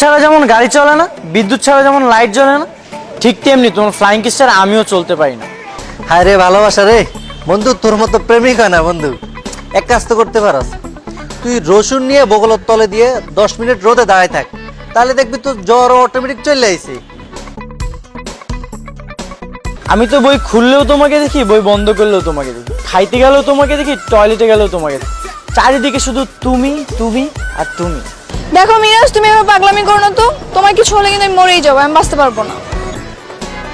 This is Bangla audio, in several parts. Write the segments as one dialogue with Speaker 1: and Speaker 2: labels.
Speaker 1: ছাড়া যেমন গাড়ি চলে না বিদ্যুৎ ছাড়া যেমন লাইট জ্বলে না ঠিক তেমনি তোমার ফ্লাইং কিস ছাড়া আমিও চলতে পারি না।
Speaker 2: হায় রে ভালোবাসা রে। বন্ধু তোর মতো প্রেমিক হয় না বন্ধু। এক কাজ তো করতে পারস। তুই রসুন নিয়ে বগলের তলে দিয়ে দশ মিনিট রোদে দাঁড়ায় থাক। তাহলে দেখবি তোর জ্বর অটোমেটিক চলে আইছে।
Speaker 1: আমি তো বই খুললেও তোমাকে দেখি বই বন্ধ করলেও তোমাকে দেখি। খাইতে গেলেও তোমাকে দেখি টয়লেটে গেলেও তোমাকে দেখি। চারিদিকে শুধু তুমি তুমি আর তুমি।
Speaker 3: দেখো মিরাজ তুমি এভাবে পাগলামি করো না তো। তোমার কিছু হলে কিন্তু আমি মরেই যাব আমি বাঁচতে পারব না।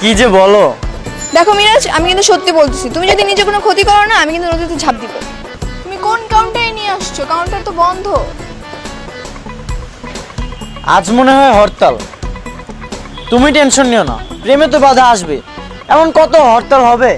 Speaker 1: কি যে বলো?
Speaker 3: দেখো মিরাজ আমি কিন্তু সত্যি বলতেছি তুমি যদি নিজে কোনো ক্ষতি করো না আমি কিন্তু নদীতে ঝাঁপ দিব। তুমি কোন কাউন্টারে নিয়ে আসছো? কাউন্টার তো বন্ধ।
Speaker 1: আজ মনে হয় হরতাল। তুমি টেনশন নিও না প্রেমে তো বাধা আসবে। এমন কত হরতাল হবে?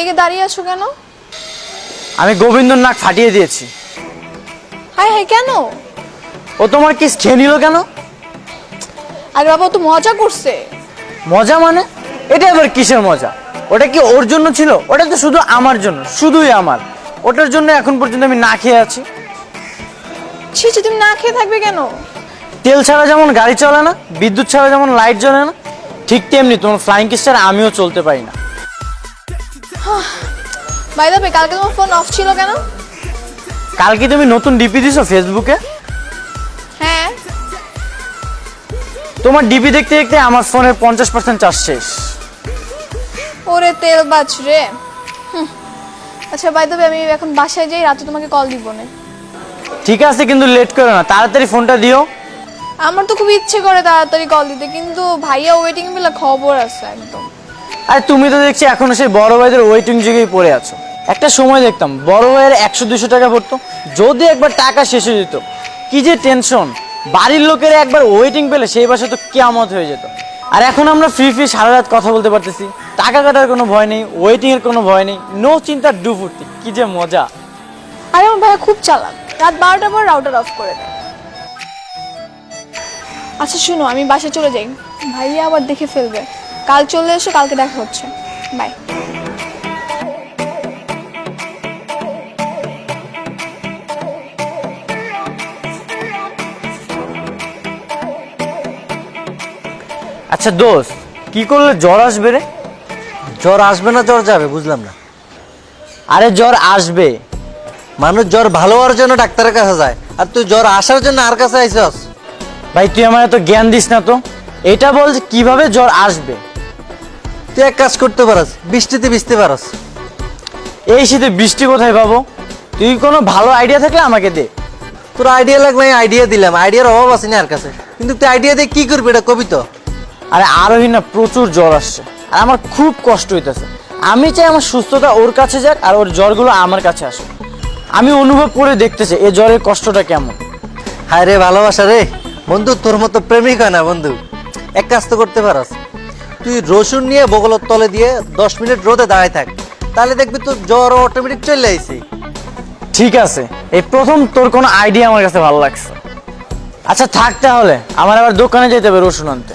Speaker 3: রেগে দাঁড়িয়ে আছো কেন?
Speaker 1: আমি গোবিন্দর নাক ফাটিয়ে দিয়েছি।
Speaker 3: হাই হাই কেন?
Speaker 1: ও তোমার কিস খেয়ে নিল কেন?
Speaker 3: আরে বাবা ও তো মজা করছে।
Speaker 1: মজা মানে? এটা এবার কিসের মজা? ওটা কি ওর জন্য ছিল? ওটা তো শুধু আমার জন্য শুধুই আমার। ওটার জন্য এখন পর্যন্ত আমি না খেয়ে আছি।
Speaker 3: ছি ছি তুমি না খেয়ে থাকবে কেন?
Speaker 1: তেল ছাড়া যেমন গাড়ি চলে না বিদ্যুৎ ছাড়া যেমন লাইট জ্বলে না ঠিক তেমনি তোমার ফ্লাইং কিস ছাড়া আমিও চলতে পারি না।
Speaker 3: বাই দ্য কালকে তোমার ফোন অফ ছিল কেন?
Speaker 1: কালকে তুমি নতুন ডিপি দিছো ফেসবুকে
Speaker 3: হ্যাঁ।
Speaker 1: তোমার ডিপি দেখতে দেখতে আমার ফোনের পঞ্চাশ পার্সেন্ট চার্জ শেষ।
Speaker 3: ওরে তেল বাছ রে। আচ্ছা বাই দ্য আমি এখন বাসায় যাই রাতে তোমাকে কল দিব না।
Speaker 1: ঠিক আছে কিন্তু লেট করো না। তাড়াতাড়ি ফোনটা দিও।
Speaker 3: আমার তো খুব ইচ্ছে করে তাড়াতাড়ি কল দিতে কিন্তু ভাইয়া ওয়েটিং বেলা খবর আছে একদম।
Speaker 1: আর তুমি তো দেখছি এখনও সেই বড় ভাইদের ওয়েটিং যুগেই পড়ে আছো। একটা সময় দেখতাম, বড় ভাইয়ের একশো দুশো টাকা পড়তো, যদি একবার টাকা শেষ হয়ে যেত। কি যে টেনশন বাড়ির লোকের একবার ওয়েটিং পেলে সেই বাসা তো কেয়ামত হয়ে যেত। আর এখন আমরা ফ্রি ফ্রি সারা রাত কথা বলতে পারতেছি। টাকা কাটার কোনো ভয় নেই ওয়েটিং এর কোনো ভয় নেই নো চিন্তার ডু ফুর্তি কি যে মজা।
Speaker 3: আরে আমার ভাইয়া খুব চালাক, রাত বারোটার পর রাউটার অফ করে দেয়। আচ্ছা শুনো, আমি বাসে চলে যাই। ভাইয়া আবার দেখে ফেলবে। কাল চলে এসো কালকে দেখা হচ্ছে। বাই
Speaker 1: আচ্ছা দোস্ত কি করলে জ্বর আসবে রে?
Speaker 2: জ্বর আসবে না জ্বর যাবে বুঝলাম না।
Speaker 1: আরে জ্বর আসবে।
Speaker 2: মানুষ জ্বর ভালো হওয়ার জন্য ডাক্তারের কাছে যায় আর তুই জ্বর আসার জন্য আর কাছে আইসস
Speaker 1: ভাই তুই আমার এত জ্ঞান দিস না তো। এটা বল যে কীভাবে জ্বর আসবে।
Speaker 2: তুই এক কাজ করতে পারস বৃষ্টিতে ভিজতে পারস।
Speaker 1: এই শীতে বৃষ্টি কোথায় পাবো? তুই কোনো ভালো আইডিয়া থাকলে আমাকে দে।
Speaker 2: তোর আইডিয়া লাগলে আমি আইডিয়া দিলাম আইডিয়ার অভাব আছে না আর কাছে। কিন্তু তুই আইডিয়া দিয়ে কি করবি এটা কবি তো?
Speaker 1: আরে আরোহী না প্রচুর জ্বর আসছে আর আমার খুব কষ্ট হইতেছে। আমি চাই আমার সুস্থতা ওর কাছে যাক আর ওর জ্বরগুলো আমার কাছে আসুক। আমি অনুভব করে দেখতেছি এই জ্বরের কষ্টটা কেমন।
Speaker 2: হায় রে ভালোবাসা রে। বন্ধু তোর মতো প্রেমিক হয় না বন্ধু। এক কাজ তো করতে পারস। তুই রসুন নিয়ে বগলের তলে দিয়ে দশ মিনিট রোদে দাঁড়ায় থাক। তাহলে দেখবি তোর জ্বর অটোমেটিক চলে আইছে।
Speaker 1: ঠিক আছে। এই প্রথম তোর কোনো আইডিয়া আমার কাছে ভালো লাগছে। আচ্ছা থাক তাহলে। আমার আবার দোকানে যেতে হবে রসুন আনতে।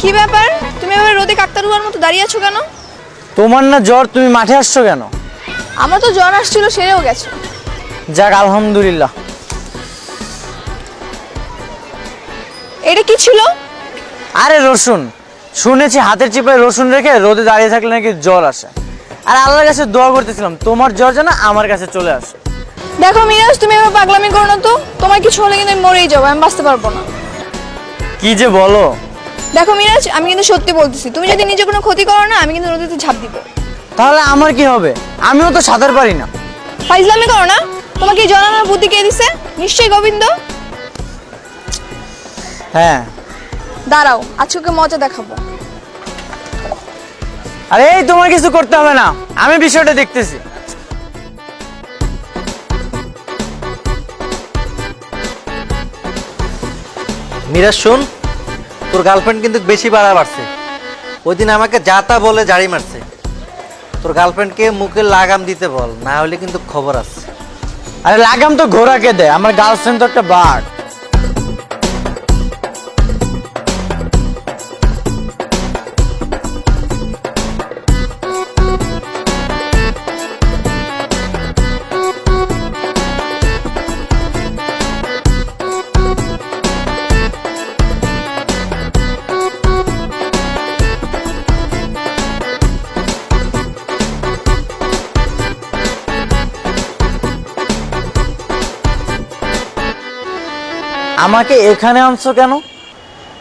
Speaker 3: কি ব্যাপার? তুমি এবার রোদে কাকতারুয়ার মতো দাঁড়িয়ে আছো কেন?
Speaker 1: তোমার না জ্বর তুমি মাঠে আসছো কেন?
Speaker 3: আমার তো জ্বর আসছিল সেরেও গেছে।
Speaker 1: যাক আলহামদুলিল্লাহ।
Speaker 3: এটা কি ছিল?
Speaker 1: আরে রসুন শুনেছি হাতের চিপায় রসুন রেখে রোদে দাঁড়িয়ে থাকলে নাকি জ্বর আসে। আর আল্লাহর কাছে দোয়া করতেছিলাম তোমার জ্বর যেন আমার কাছে চলে আসে।
Speaker 3: দেখো মিরাজ তুমি এবার পাগলামি করো না তো। তোমার কিছু হলে কিন্তু আমি মরেই যাব আমি বাঁচতে পারব না।
Speaker 1: কি যে বলো?
Speaker 3: দেখো মিরাজ আমি কিন্তু সত্যি বলতেছি তুমি যদি নিজে কোনো ক্ষতি করো না আমি কিন্তু নদীতে ঝাঁপ দিব।
Speaker 1: তাহলে আমার কি হবে? আমিও তো সাঁতার পারি না।
Speaker 3: ফাইজলামি করো না তোমাকে এই জন্মের বুদ্ধি কে দিছে? নিশ্চয়ই গোবিন্দ?
Speaker 1: হ্যাঁ।
Speaker 3: দাঁড়াও আজকে মজা দেখাবো।
Speaker 1: আরে এই তোমার কিছু করতে হবে না আমি বিষয়টা দেখতেছি।
Speaker 2: মিরাজ শোন তোর গার্লফ্রেন্ড কিন্তু বেশি বাড়া বাড়ছে। ওই দিন আমাকে যা তা বলে জারি মারছে। তোর গার্লফ্রেন্ডকে মুখে লাগাম দিতে বল, না হলে কিন্তু খবর আছে।
Speaker 1: আরে লাগাম তো ঘোড়াকে দেয় আমার গার্লফ্রেন্ড তো একটা বাঘ। আমাকে এখানে আনছো কেন?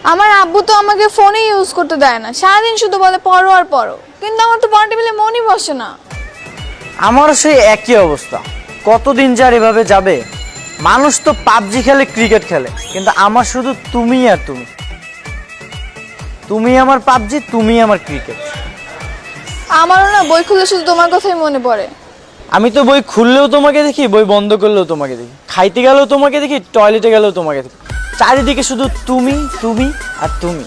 Speaker 3: আমার আব্বু তো আমাকে ফোনে ইউজ করতে দেয় না। সারাদিন শুধু বলে পড়ো আর পড়ো। কিন্তু আমার তো পড়া টেবিলে মনই বসে না।
Speaker 1: আমারও সেই একই অবস্থা। কতদিন যার এভাবে যাবে? মানুষ তো পাবজি খেলে ক্রিকেট খেলে। কিন্তু আমার শুধু তুমি আর তুমি। তুমি আমার পাবজি তুমি আমার ক্রিকেট।
Speaker 3: আমারও না বই খুললে শুধু তোমার কথাই মনে পড়ে।
Speaker 1: আমি তো বই খুললেও তোমাকে দেখি বই বন্ধ করলেও তোমাকে দেখি। খাইতে গেলেও তোমাকে দেখি টয়লেটে গেলেও তোমাকে দেখি। চারিদিকে শুধু তুমি তুমি আর তুমি।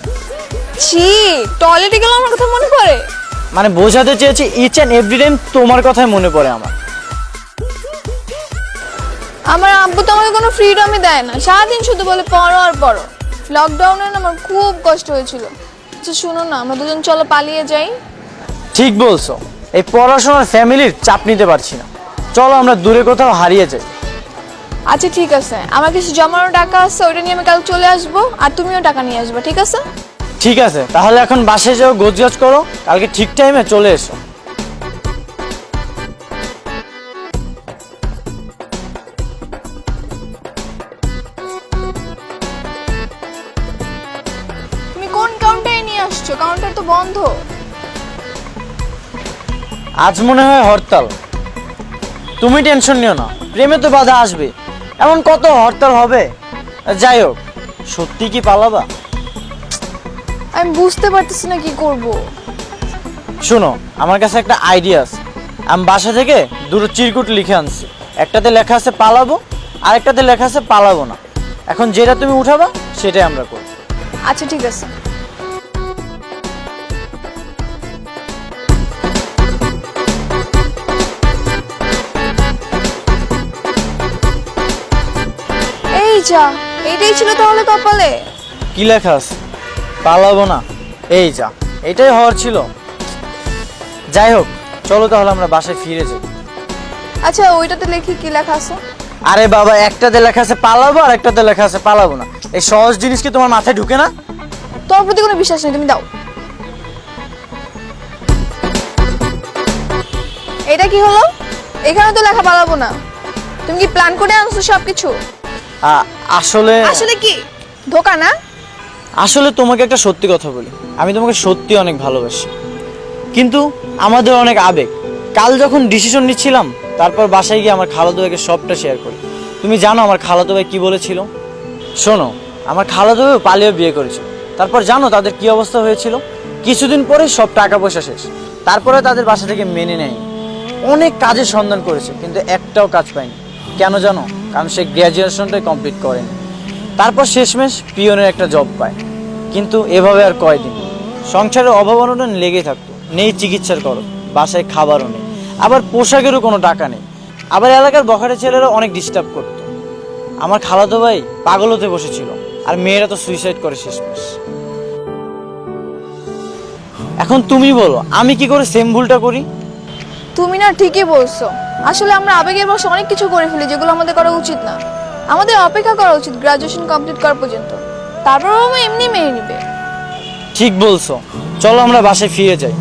Speaker 3: ছি টয়লেটে গেলে আমার কথা মনে পড়ে?
Speaker 1: মানে বোঝাতে চেয়েছি ইচ অ্যান্ড এভরি টাইম তোমার কথাই মনে পড়ে আমার।
Speaker 3: আমার আব্বু তো আমাকে কোনো ফ্রিডমই দেয় না। সারাদিন শুধু বলে পড়ো আর পড়ো। লকডাউনে না আমার খুব কষ্ট হয়েছিল। আচ্ছা শুনো না আমরা দুজন চলো পালিয়ে যাই।
Speaker 1: ঠিক বলছো এই পড়াশোনার ফ্যামিলির চাপ নিতে পারছি না। চলো আমরা দূরে কোথাও হারিয়ে যাই।
Speaker 3: আচ্ছা ঠিক আছে। আমার কিছু জমানো টাকা আছে ওইটা নিয়ে আমি কাল চলে আসব আর তুমিও টাকা নিয়ে আসবে ঠিক আছে?
Speaker 1: ঠিক আছে তাহলে এখন বাসায় যাও গোছগাছ করো কালকে ঠিক টাইমে চলে এসো।
Speaker 3: তুমি কোন কাউন্টারে নিয়ে আসছো? কাউন্টার তো বন্ধ।
Speaker 1: আজ মনে হয় হরতাল। তুমি টেনশন নিও না প্রেমে তো বাধা আসবে এমন কত হরতাল হবে? যাই হোক সত্যি কি পালাবা?
Speaker 3: আমি বুঝতে পারতেছি না কি করব।
Speaker 1: শোনো আমার কাছে একটা আইডিয়া আছে। আমি বাসা থেকে দুটো চিরকুট লিখে আনছি। একটাতে লেখা আছে পালাবো আর একটাতে লেখা আছে পালাবো না। এখন যেটা তুমি উঠাবা সেটাই আমরা করব।
Speaker 3: আচ্ছা ঠিক আছে। যা এইটাই ছিল তাহলে কপালে।
Speaker 1: কি লেখা আছে পালাবো না। এই যা এটাই হওয়ার ছিল। যাই হোক চলো তাহলে আমরা বাসায় ফিরে যাই।
Speaker 3: আচ্ছা ওইটাতে লেখি কি লেখা আছে?
Speaker 1: আরে বাবা একটাতে লেখা আছে পালাবো আর একটাতে লেখা আছে পালাবো না। এই সহজ জিনিস কি তোমার মাথায় ঢুকে না?
Speaker 3: তোমার প্রতি কোনো বিশ্বাস নেই তুমি দাও। এটা কি হলো? এখানে তো লেখা পালাবো না। তুমি কি প্ল্যান করে আনছো সবকিছু?
Speaker 1: আসলে
Speaker 3: আসলে কি? ধোকা না?
Speaker 1: আসলে তোমাকে একটা সত্যি কথা বলি। আমি তোমাকে সত্যি অনেক ভালোবাসি। কিন্তু আমাদের অনেক আবেগ। কাল যখন ডিসিশন নিচ্ছিলাম তারপর বাসায় গিয়ে আমার খালাতো ভাইকে সবটা শেয়ার করি। তুমি জানো আমার খালাতো ভাই কি বলেছিল? শোনো আমার খালাতো ভাই পালিয়ে বিয়ে করেছিল। তারপর জানো তাদের কি অবস্থা হয়েছিল? কিছুদিন পরে সব টাকা পয়সা শেষ। তারপরে তাদের বাসা থেকে মেনে নেয় অনেক কাজের সন্ধান করেছে কিন্তু একটাও কাজ পায়নি। কেন জানো? কারণ সে গ্র্যাজুয়েশনটাই কমপ্লিট করেনি। তারপর শেষমেশ পিয়নের একটা জব পায়। কিন্তু এভাবে আর কয়দিন? সংসারের অভাব অনটন লেগে থাকতো। নেই চিকিৎসার খরচ, বাসায় খাবারও নেই, আবার পোশাকেরও কোনো টাকা নেই। আবার এলাকার বখাটে ছেলেরা অনেক ডিস্টার্ব করতো। আমার খালাতো ভাই পাগল হতে বসেছিল, আর মেয়েরা তো সুইসাইড করে শেষমেশ। এখন তুমি বলো, আমি কি করে সেম ভুলটা করি?
Speaker 3: তুমি না ঠিকই বলছো। আসলে আমরা আবেগের বসে অনেক কিছু করে ফেলি যেগুলো আমাদের করা উচিত না। আমাদের অপেক্ষা করা উচিত গ্রাজুয়েশন কমপ্লিট করা পর্যন্ত। তারপর এমনি মেনে নিবে।
Speaker 1: ঠিক বলছো। চলো আমরা বাসে ফিরে যাই।